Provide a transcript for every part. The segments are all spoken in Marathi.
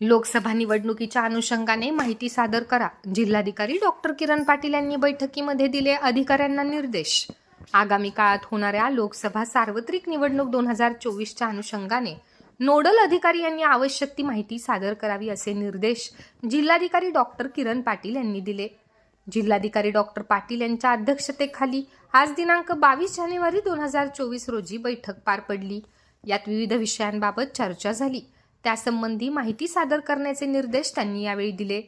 लोकसभा निवडणुकीच्या अनुषंगाने माहिती सादर करा. जिल्हाधिकारी डॉक्टर किरण पाटील यांनी बैठकीमध्ये दिले अधिकाऱ्यांना निर्देश. आगामी काळात होणाऱ्या लोकसभा सार्वत्रिक निवडणूक दोन हजार चोवीसच्या अनुषंगाने नोडल अधिकारी यांनी आवश्यक ती माहिती सादर करावी असे निर्देश जिल्हाधिकारी डॉक्टर किरण पाटील यांनी दिले. जिल्हाधिकारी डॉक्टर पाटील यांच्या अध्यक्षतेखाली आज दिनांक बावीस जानेवारी दोन हजार चोवीस रोजी बैठक पार पडली. यात विविध विषयांबाबत चर्चा झाली. त्यासंबंधी माहिती सादर करण्याचे निर्देश त्यांनी यावेळी दिले.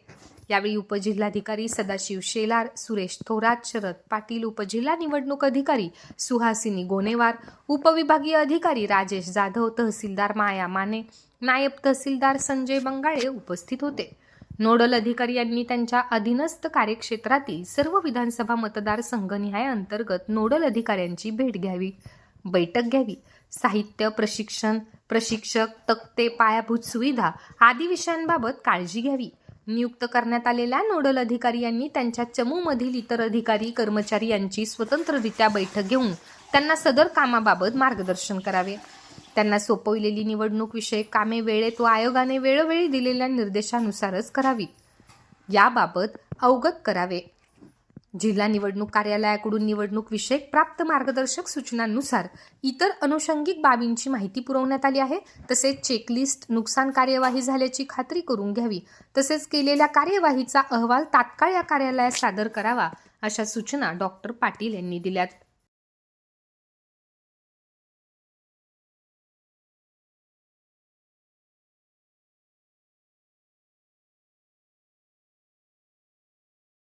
यावेळी उपजिल्हाधिकारी सदाशिव शेलार सुरेश थोरात शरद पाटील उपजिल्हा निवडणूक अधिकारी सुहासिनी गोनेवार उपविभागीय अधिकारी राजेश जाधव तहसीलदार माया माने नायब तहसीलदार संजय बंगाळे उपस्थित होते. नोडल अधिकारी यांनी त्यांच्या अधीनस्थ कार्यक्षेत्रातील सर्व विधानसभा मतदारसंघनिहाय अंतर्गत नोडल अधिकाऱ्यांची भेट घ्यावी बैठक घ्यावी. साहित्य प्रशिक्षण प्रशिक्षक तक्ते पायाभूत सुविधा आदी विषयांबाबत काळजी घ्यावी. नियुक्त करण्यात आलेल्या नोडल अधिकारी यांनी त्यांच्या चमूमधील इतर अधिकारी कर्मचारी यांची स्वतंत्ररित्या बैठक घेऊन त्यांना सदर कामाबाबत मार्गदर्शन करावे. त्यांना सोपविलेली निवडणूक विषयक कामे वेळेत व आयोगाने वेळोवेळी दिलेल्या निर्देशानुसारच करावी याबाबत अवगत करावे. जिल्हा निवडणूक कार्यालयाकडून निवडणूक विषयक प्राप्त मार्गदर्शक सूचनांनुसार इतर अनुषंगिक बाबींची माहिती पुरवण्यात आली आहे. तसेच चेकलिस्ट नुकसान कार्यवाही झाल्याची खात्री करून घ्यावी. तसेच केलेल्या कार्यवाहीचा अहवाल तात्काळ या कार्यालयात सादर करावा अशा सूचना डॉक्टर पाटील यांनी दिल्यात.